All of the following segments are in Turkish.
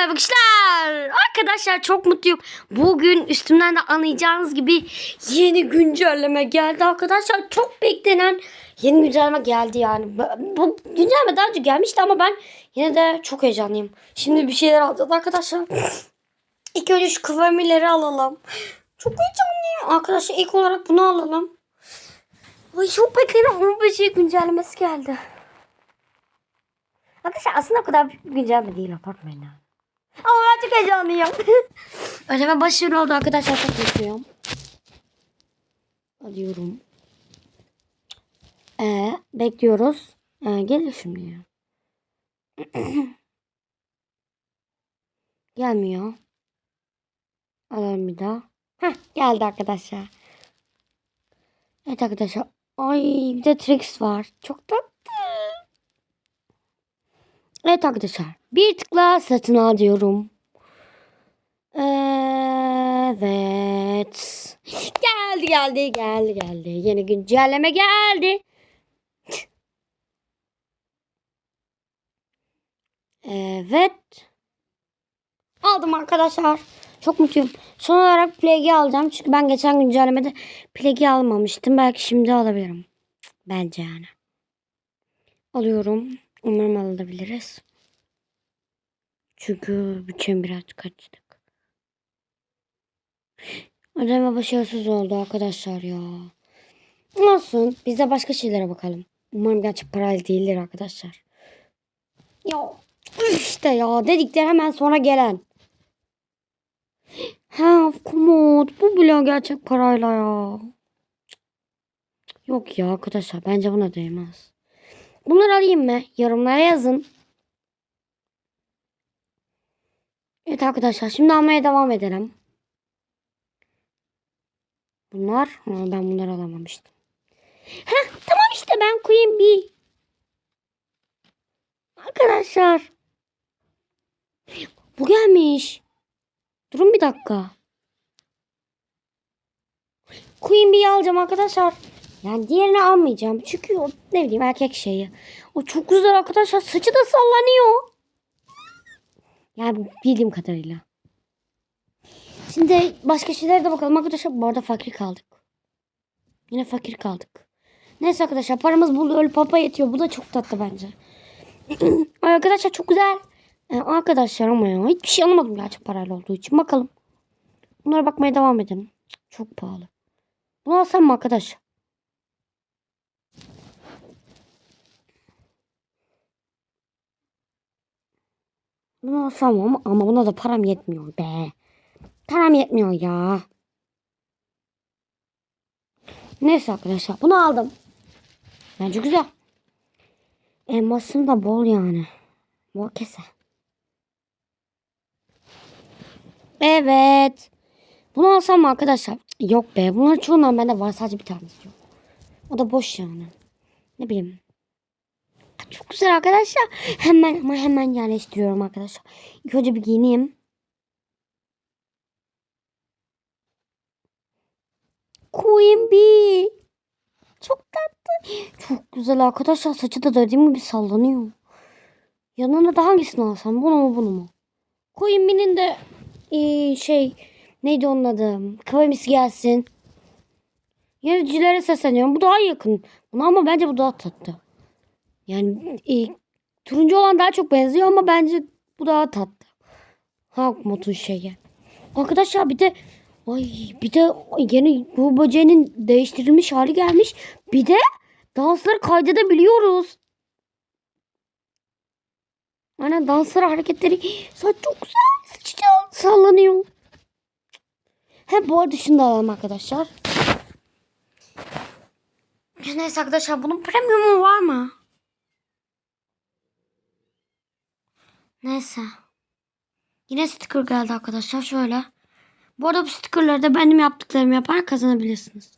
merhaba arkadaşlar. Arkadaşlar çok mutluyum. Bugün üstümden de anlayacağınız gibi yeni güncelleme geldi arkadaşlar. Çok beklenen yeni güncelleme geldi yani. Bu- güncelleme daha önce gelmişti ama ben yine de çok heyecanlıyım. Şimdi bir şeyler alacağız arkadaşlar. İlk önce şu kıvamileri alalım. Çok heyecanlıyım. Arkadaşlar ilk olarak bunu alalım. Ay çok beklenen 15 şey güncellemesi geldi. Arkadaşlar aslında o kadar bir güncelleme değil abartmayın ya. Ama ben çok heyecanlıyım. Ödeme başarılı oldu arkadaşlar çok mutluyum. Alıyorum. Ee, bekliyoruz. Ee, gelir şimdi ya. Gelmiyor. Alalım bir daha. Heh, geldi arkadaşlar. Evet arkadaşlar. Ay bir de Trix var. Çok tatlı. Evet arkadaşlar. Bir tıkla satın al diyorum. Evet. Geldi geldi geldi geldi. Yeni güncelleme geldi. Evet. Aldım arkadaşlar. Çok mutluyum. Son olarak Plague'i alacağım. Çünkü ben geçen güncellemede Plague'i almamıştım. Belki şimdi alabilirim. Bence yani. Alıyorum. Umarım alabiliriz. Çünkü bütçem biraz kaçtık. Ödeme başarısız oldu arkadaşlar ya. Olsun. Biz de başka şeylere bakalım. Umarım gerçek parayla değildir arkadaşlar. Ya işte ya dedikler hemen sonra gelen. Ha komut bu bile gerçek parayla ya. Yok ya arkadaşlar bence buna değmez. Bunları alayım mı? Yorumlara yazın. Evet arkadaşlar şimdi almaya devam edelim. Bunlar ha, ben bunları alamamıştım. Heh, tamam işte ben koyayım bir. Arkadaşlar. Bu gelmiş. Durun bir dakika. Queen Bee'yi alacağım arkadaşlar. Yani diğerini almayacağım. Çünkü o ne bileyim erkek şeyi. O çok güzel arkadaşlar. Saçı da sallanıyor. Yani bildiğim kadarıyla. Şimdi başka şeylere de bakalım arkadaşlar. Bu arada fakir kaldık. Yine fakir kaldık. Neyse arkadaşlar paramız buldu. Öyle papa yetiyor. Bu da çok tatlı bence. Arkadaşlar çok güzel. Ee, arkadaşlar ama ya hiçbir şey alamadım gerçek parayla olduğu için. Bakalım. Bunlara bakmaya devam edelim. Çok pahalı. Bunu alsam mı arkadaş? Bunu alsam ama, ama buna da param yetmiyor be. Param yetmiyor ya. Neyse arkadaşlar bunu aldım. Bence güzel. Elmasın da bol yani. Bol kese. Evet. Bunu alsam mı arkadaşlar? Yok be. Bunların çoğundan bende var. Sadece bir tanesi yok. O da boş yani. Ne bileyim. Çok güzel arkadaşlar. Hemen ama hemen yerleştiriyorum arkadaşlar. İlk önce bir giyineyim. Queen Bee. Çok tatlı. Çok güzel arkadaşlar. Saçı da dediğim gibi sallanıyor. Yanına da hangisini alsam? Bunu mu bunu mu? Queen Bee'nin de ee, şey neydi onun adı? Kıvamisi gelsin. Yöneticilere sesleniyorum. Bu daha yakın. Buna ama bence bu daha tatlı. Yani e, turuncu olan daha çok benziyor ama bence bu daha tatlı. Halk modun şeyi. Arkadaşlar bir de ay bir de yeni bu böceğinin değiştirilmiş hali gelmiş. Bir de dansları kaydedebiliyoruz. Aynen dansları hareketleri saç çok güzel. Saçı sallanıyor. Hem bu arada şunu da alalım arkadaşlar. Neyse arkadaşlar bunun premiumu var mı? Neyse. Yine sticker geldi arkadaşlar. Şöyle. Bu arada bu stickerları da benim yaptıklarımı yaparak kazanabilirsiniz.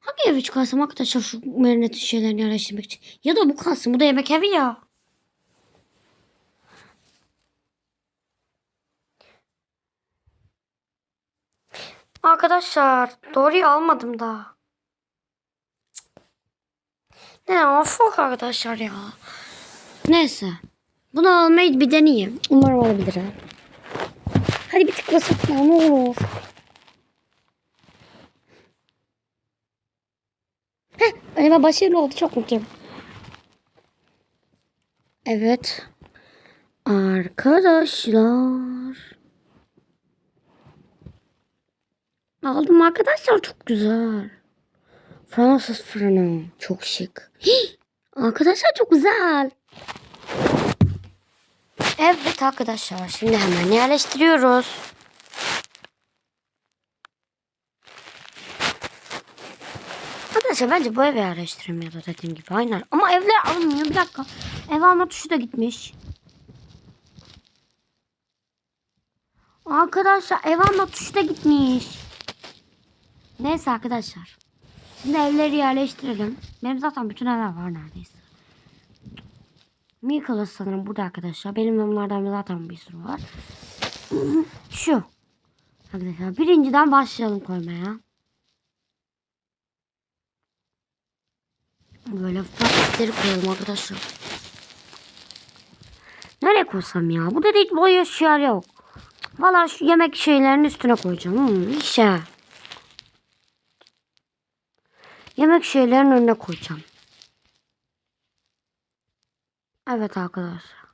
Hangi evi çıkarsam arkadaşlar şu marinet şeylerini yerleştirmek için. Ya da bu kalsın. Bu da yemek evi ya. Arkadaşlar doğruyu almadım daha. Ne of arkadaşlar ya. Neyse. Bunu almayı bir deneyeyim. Umarım olabilir. ha. Hadi bir tıklasın ya ne olur. Heh, galiba başarılı oldu. Çok mutluyum. Evet. Arkadaşlar. Aldım arkadaşlar çok güzel. Fransız fırını çok şık. Hii! Arkadaşlar çok güzel. Evet arkadaşlar şimdi hemen yerleştiriyoruz. Arkadaşlar bence bu evi yerleştiremiyor da dediğim gibi aynen. Ama evler alınmıyor bir dakika. Ev alma tuşu da gitmiş. Arkadaşlar ev alma tuşu da gitmiş. Neyse arkadaşlar. Şimdi evleri yerleştirelim. Benim zaten bütün evler var neredeyse. Mikolas sanırım burada arkadaşlar. Benim onlardan zaten bir sürü var. Şu. Arkadaşlar birinciden başlayalım koymaya. Böyle paketleri koyalım arkadaşlar. Nereye koysam ya? Burada da hiç boy eşya yok. Valla şu yemek şeylerinin üstüne koyacağım. Hmm, işe. Yemek şeylerin önüne koyacağım. Evet arkadaşlar.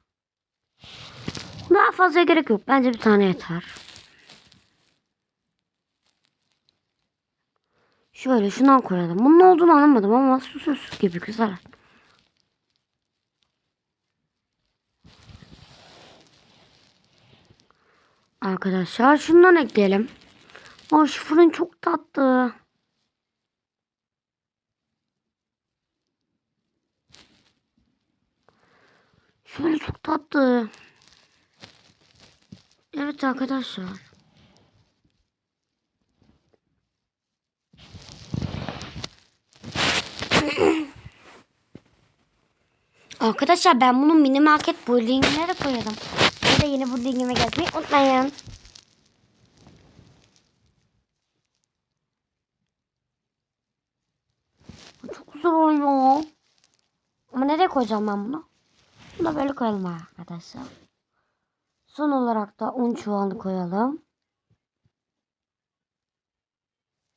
Daha fazla gerek yok. Bence bir tane yeter. Şöyle şundan koyalım. Bunun ne olduğunu anlamadım ama su su su gibi güzel. Arkadaşlar şundan ekleyelim. Aa şu fırın çok tatlı. Şöyle çok tatlı. Evet arkadaşlar. Arkadaşlar ben bunun mini market buildingine de koyarım. Bir de yeni buildingime gezmeyi unutmayın. Çok güzel oluyor. Ama nereye koyacağım ben bunu? Bunu da böyle koyalım arkadaşlar. Son olarak da un çuvalını koyalım.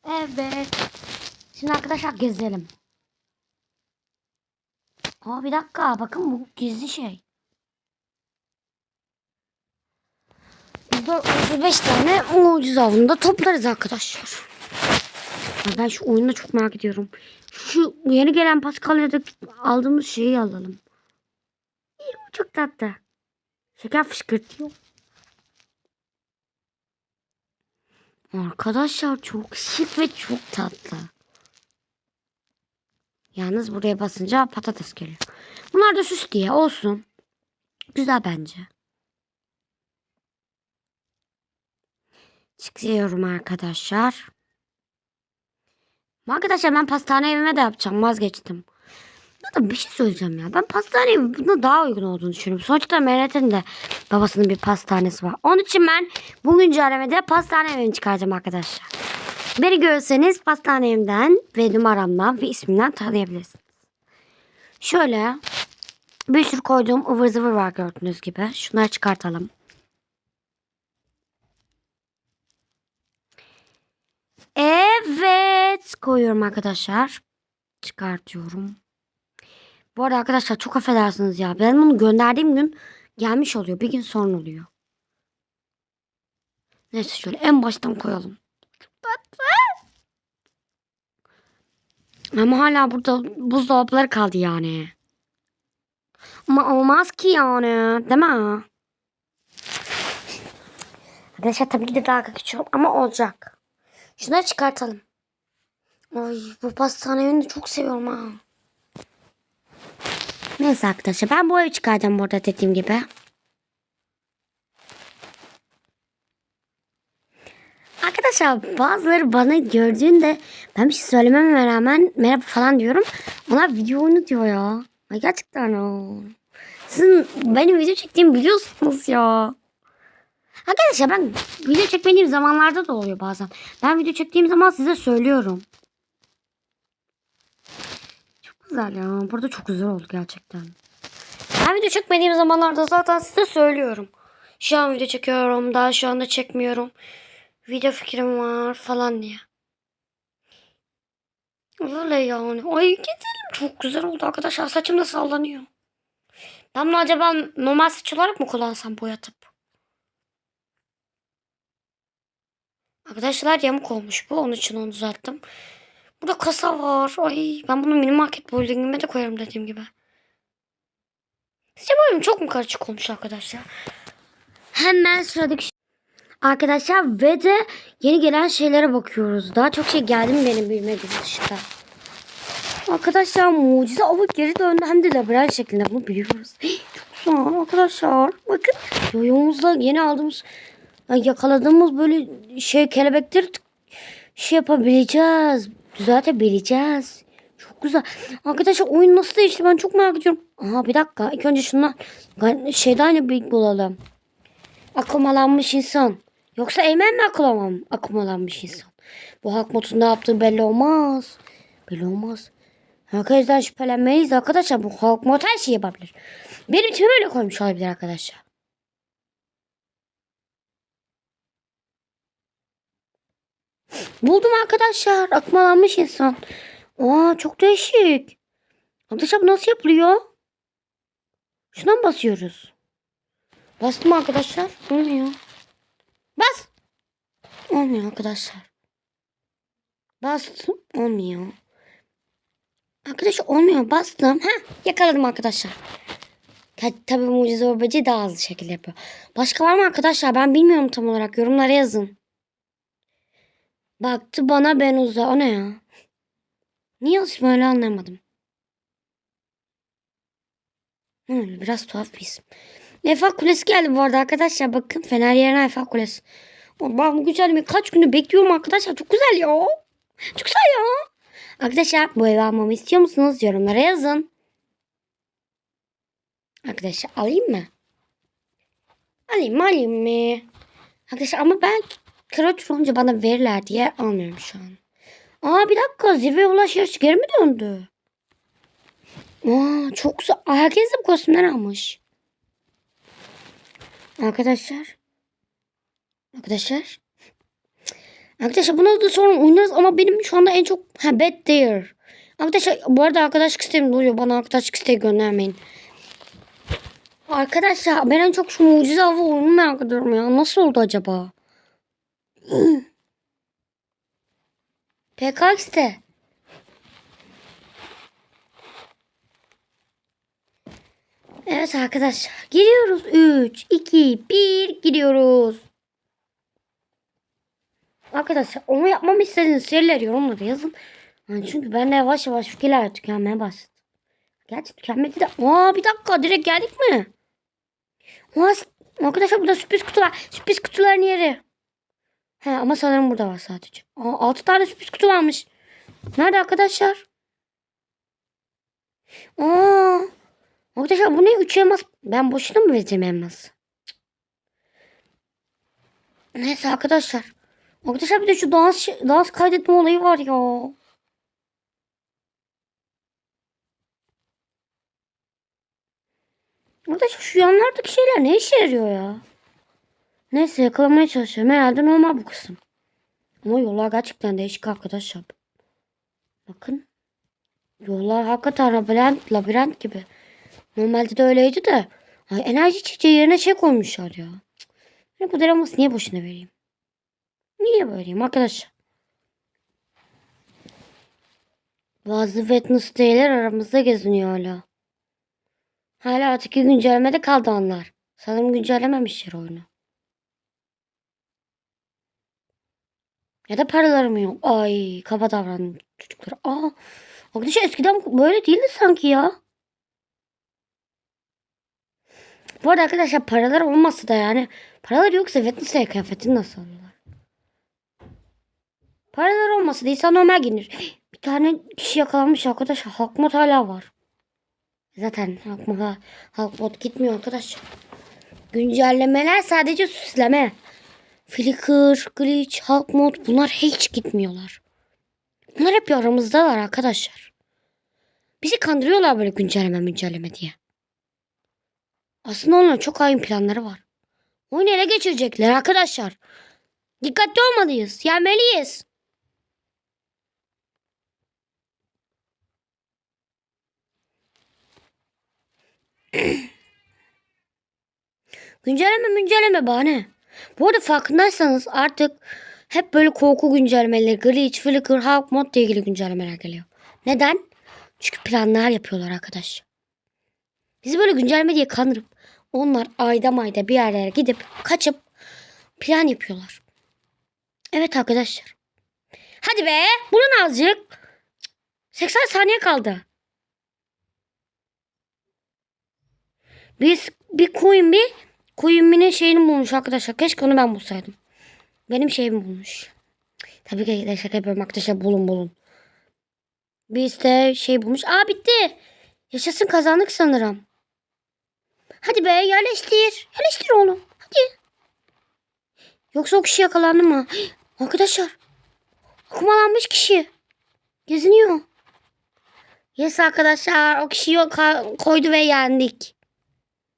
Evet. Şimdi arkadaşlar gezelim. Aa bir dakika bakın bu gizli şey. Burada 35 tane mucize avında toplarız arkadaşlar. Ben şu oyunu çok merak ediyorum. Şu yeni gelen Paskalya'da aldığımız şeyi alalım. Çok tatlı. Şeker fışkırtıyor. Arkadaşlar çok şık ve çok tatlı. Yalnız buraya basınca patates geliyor. Bunlar da süs diye olsun. Güzel bence. Çıkıyorum arkadaşlar. Arkadaşlar ben pastane evime de yapacağım. Vazgeçtim. Da bir şey söyleyeceğim ya. Ben pastane evi buna daha uygun olduğunu düşünüyorum. Sonuçta Mehmet'in de babasının bir pastanesi var. Onun için ben bu güncellemede pastane evini çıkaracağım arkadaşlar. Beni görürseniz pastane evimden ve numaramdan ve ismimden tanıyabilirsiniz. Şöyle bir sürü koyduğum ıvır zıvır var gördüğünüz gibi. Şunları çıkartalım. Evet koyuyorum arkadaşlar. Çıkartıyorum. Bu arada arkadaşlar çok affedersiniz ya. Ben bunu gönderdiğim gün gelmiş oluyor. Bir gün sonra oluyor. Neyse şöyle en baştan koyalım. Ama hala burada buzdolapları kaldı yani. Ama olmaz ki yani. Değil mi? Arkadaşlar tabii ki de daha küçük ama olacak. Şunları çıkartalım. Ay bu pastane yönünü çok seviyorum ha. Neyse arkadaşlar ben bu evi çıkaracağım burada dediğim gibi. Arkadaşlar bazıları bana gördüğünde ben bir şey söylememe rağmen merhaba falan diyorum. Onlar video oyunu diyor ya. Ay gerçekten ya. Sizin benim video çektiğimi biliyorsunuz ya. Arkadaşlar ben video çekmediğim zamanlarda da oluyor bazen. Ben video çektiğim zaman size söylüyorum. Güzel ya. Burada çok güzel oldu gerçekten. Ben video çekmediğim zamanlarda zaten size söylüyorum. Şu an video çekiyorum daha şu anda çekmiyorum. Video fikrim var falan diye. Öyle yani. Ay gidelim. Çok güzel oldu arkadaşlar. Saçım da sallanıyor. Ben bunu acaba normal saç olarak mı kullansam boyatıp? Arkadaşlar yamuk olmuş bu. Onun için onu düzelttim. Burada kasa var. Ay ben bunu mini market buildingime de koyarım dediğim gibi. Sizce bölüm çok mu karışık olmuş arkadaşlar? Hemen sıradaki Arkadaşlar ve de yeni gelen şeylere bakıyoruz. Daha çok şey geldi mi benim bilmediğim işte. Arkadaşlar mucize avı geri döndü hem de labirent şeklinde bunu biliyoruz. Çok güzel arkadaşlar. Bakın yoyomuzla yeni aldığımız yakaladığımız böyle şey kelebekleri şey yapabileceğiz. Düzeltebileceğiz. Çok güzel. Arkadaşlar oyun nasıl değişti ben çok merak ediyorum. Aha bir dakika ilk önce şundan şeyden bir bulalım. Akımalanmış insan. Yoksa Eymen mi akılamam? Akımalanmış insan. Bu halk modu ne yaptığı belli olmaz. Belli olmaz. Herkesten şüphelenmeyiz arkadaşlar. Bu halk mod her şeyi yapabilir. Benim için böyle koymuş olabilir arkadaşlar. Buldum arkadaşlar. Akmalanmış insan. Aa çok değişik. Arkadaşlar nasıl yapılıyor? Şuna mı basıyoruz? Bastım arkadaşlar. Olmuyor. Bas. Olmuyor arkadaşlar. Bastım. Olmuyor. Arkadaşlar olmuyor. Bastım. Ha yakaladım arkadaşlar. Ta tabii mucize orbacı daha hızlı şekilde yapıyor. Başka var mı arkadaşlar? Ben bilmiyorum tam olarak. Yorumlara yazın. Baktı bana ben uza. O ne ya? Niye alışma öyle anlamadım. Hmm, biraz tuhaf bir isim. Efak Kulesi geldi bu arada arkadaşlar. Bakın Fener yerine Efak Kulesi. Ben bu güzelliği kaç gündür bekliyorum arkadaşlar. Çok güzel ya. Çok güzel ya. Arkadaşlar bu evi almamı istiyor musunuz? Yorumlara yazın. Arkadaşlar alayım mı? Alayım mı alayım mı? Arkadaşlar ama ben kıraç olunca bana verirler diye almıyorum şu an. Aa bir dakika zirve ulaş geri mi döndü? Aa çok güzel. Herkes de bu kostümler almış. Arkadaşlar. Arkadaşlar. Arkadaşlar bunu da sonra oynarız ama benim şu anda en çok ha Bad Dare. Arkadaşlar bu arada arkadaşlık isteğim duyuyor. Bana arkadaşlık isteği göndermeyin. Arkadaşlar ben en çok şu mucize avı oyunu merak ediyorum ya. Nasıl oldu acaba? PKX'te. Evet arkadaşlar. Giriyoruz. 3, 2, 1 giriyoruz. Arkadaşlar onu yapmamı istediğiniz şeyler yorumlara yazın. Yani çünkü ben de yavaş yavaş fikirler tükenmeye başladı. Gerçi tükenmedi de. Aa bir dakika direkt geldik mi? Aa, arkadaşlar burada sürpriz kutu var. Sürpriz kutuların yeri. He ama sanırım burada var sadece. Aa, 6 tane sürpriz kutu varmış. Nerede arkadaşlar? Aa, arkadaşlar bu ne? 3 elmas. Ben boşuna mı vereceğim elması? Cık. Neyse arkadaşlar. Arkadaşlar bir de şu dans, şey- dans kaydetme olayı var ya. Arkadaşlar şu yanlardaki şeyler ne işe yarıyor ya? Neyse yakalamaya çalışıyorum. Herhalde normal bu kısım. Ama yollar gerçekten değişik arkadaşlar. Bakın. Yollar hakikaten labirent, labirent gibi. Normalde de öyleydi de. Ay, enerji içeceği yerine şey koymuşlar ya. Ben bu deraması niye boşuna vereyim? Niye vereyim arkadaşlar? Bazı fitness değerler aramızda geziniyor hala. Hala artık güncellemede kaldı onlar. Sanırım güncellememişler oyunu. Ya da paralarım yok. Ay kaba davrandım çocuklara. Aa, arkadaşlar eskiden böyle değildi sanki ya. Bu arada arkadaşlar paralar olmasa da yani paralar yoksa Wednesday kıyafetini nasıl alıyorlar? Paralar olmasa da insan normal giyinir. Bir tane kişi yakalanmış arkadaşlar. Halk mod hala var. Zaten halk mod, halk mod gitmiyor arkadaşlar. Güncellemeler sadece süsleme. Flickr, Glitch, Halk Mod bunlar hiç gitmiyorlar. Bunlar hep aramızdalar arkadaşlar. Bizi kandırıyorlar böyle güncelleme güncelleme diye. Aslında onların çok hain planları var. Oyunu ele geçirecekler arkadaşlar. Dikkatli olmalıyız. Yenmeliyiz. güncelleme güncelleme bahane. Bu arada farkındaysanız artık hep böyle korku güncellemeleri, Glitch, Flicker, Hawk mod ile ilgili güncellemeler geliyor. Neden? Çünkü planlar yapıyorlar arkadaş. Bizi böyle güncelleme diye kandırıp onlar ayda mayda bir yerlere gidip kaçıp plan yapıyorlar. Evet arkadaşlar. Hadi be bulun azıcık. 80 saniye kaldı. Biz bir coin bir bir'in şeyini bulmuş arkadaşlar. Keşke onu ben bulsaydım. Benim şeyimi bulmuş. Tabii ki de şaka yapıyorum arkadaşlar bulun bulun. Biz de şey bulmuş. Aa bitti. Yaşasın kazandık sanırım. Hadi be yerleştir. Yerleştir oğlum. Hadi. Yoksa o kişi yakalandı mı? Arkadaşlar. Okumalanmış kişi. Geziniyor. Yes arkadaşlar. O kişiyi koydu ve yendik.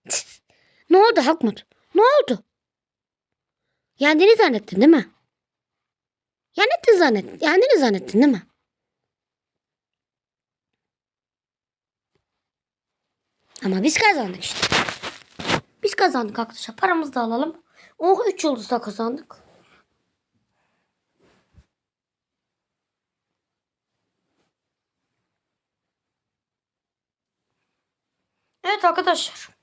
ne oldu Hakmut? Ne oldu? Yendiğini zannettin değil mi? Yendin zannet. Yendini zannettin değil mi? Ama biz kazandık işte. Biz kazandık arkadaşlar. Paramızı da alalım. Oh 3 yıldız da kazandık. Evet arkadaşlar.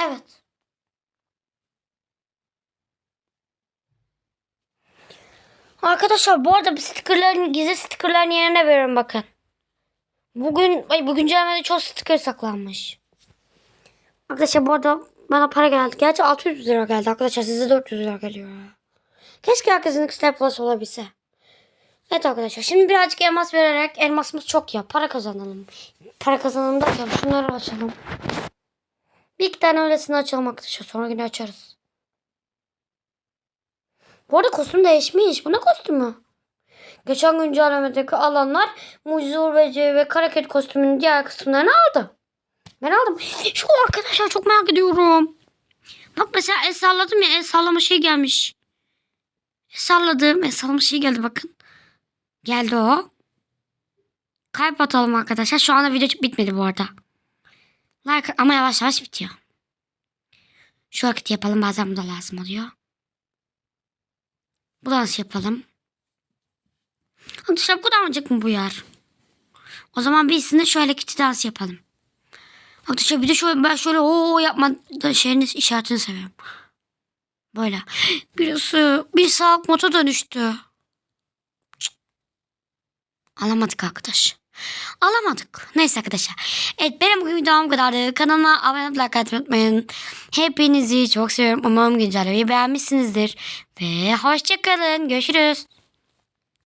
Evet. Arkadaşlar bu arada stickerların gizli stickerların yerine veriyorum bakın. Bugün ay bu güncellemede çok sticker saklanmış. Arkadaşlar bu arada bana para geldi. Gerçi 600 lira geldi arkadaşlar. Size 400 lira geliyor. Keşke herkesin X Plus olabilse. Evet arkadaşlar şimdi birazcık elmas vererek elmasımız çok ya. Para kazanalım. Para kazanalım derken şunları açalım. Bir iki tane öylesini açalım arkadaşlar. Sonra yine açarız. Bu arada kostüm değişmiş. Bu ne kostümü? Geçen güncellemedeki alanlar Mucize Urbeci ve Karaket kostümünün diğer kısımlarını aldı. Ben aldım. Şu arkadaşlar çok merak ediyorum. Bak mesela el salladım ya el sallama şey gelmiş. El salladım el sallama şey geldi bakın. Geldi o. Kalp atalım arkadaşlar. Şu anda video bitmedi bu arada. Like ama yavaş yavaş bitiyor. Şu hareketi yapalım bazen bu da lazım oluyor. Bu dans yapalım. Arkadaşlar bu kadarcık mı bu yer? O zaman birisinde şöyle kiti dans yapalım. Arkadaşlar bir de şöyle ben şöyle o yapma da şeyini işaretini seviyorum. Böyle. Birisi bir sağlık moto dönüştü. Cık. Alamadık arkadaş. Alamadık. Neyse arkadaşlar. Evet benim bugün videom bu kadardı. Kanalıma abone olmayı like unutmayın. Hepinizi çok seviyorum. Umarım güncellemeyi beğenmişsinizdir. Ve hoşçakalın. Görüşürüz.